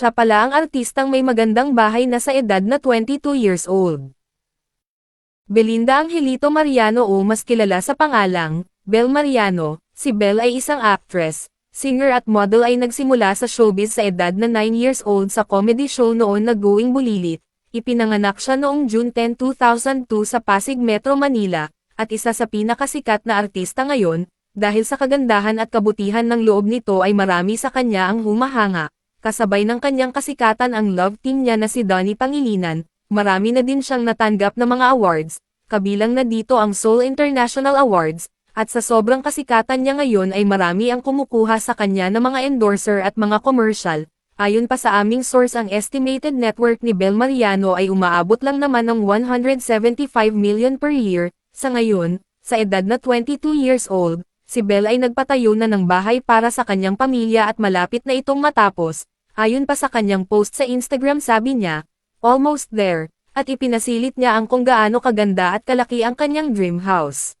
siya pala ang artistang may magandang bahay na sa edad na 22 years old. Belinda Angelito Mariano o mas kilala sa pangalang, Bel Mariano, si Bel ay isang actress, singer at model ay nagsimula sa showbiz sa edad na 9 years old sa comedy show noon na Going Bulilit. Ipinanganak siya noong June 10, 2002 sa Pasig Metro Manila, at isa sa pinakasikat na artista ngayon, dahil sa kagandahan at kabutihan ng loob nito ay marami sa kanya ang humahanga, kasabay ng kanyang kasikatan ang love team niya na si Donnie Pangilinan, marami na din siyang natanggap na mga awards, kabilang na dito ang Seoul International Awards, at sa sobrang kasikatan niya ngayon ay marami ang kumukuha sa kanya ng mga endorser at mga commercial. Ayon pa sa aming source ang estimated net worth ni Bel Mariano ay umaabot lang naman ng 175 million per year, sa ngayon, sa edad na 22 years old, si Bel ay nagpatayo na ng bahay para sa kanyang pamilya at malapit na itong matapos, ayon pa sa kanyang post sa Instagram sabi niya, almost there, at ipinasilit niya ang kung gaano kaganda at kalaki ang kanyang dream house.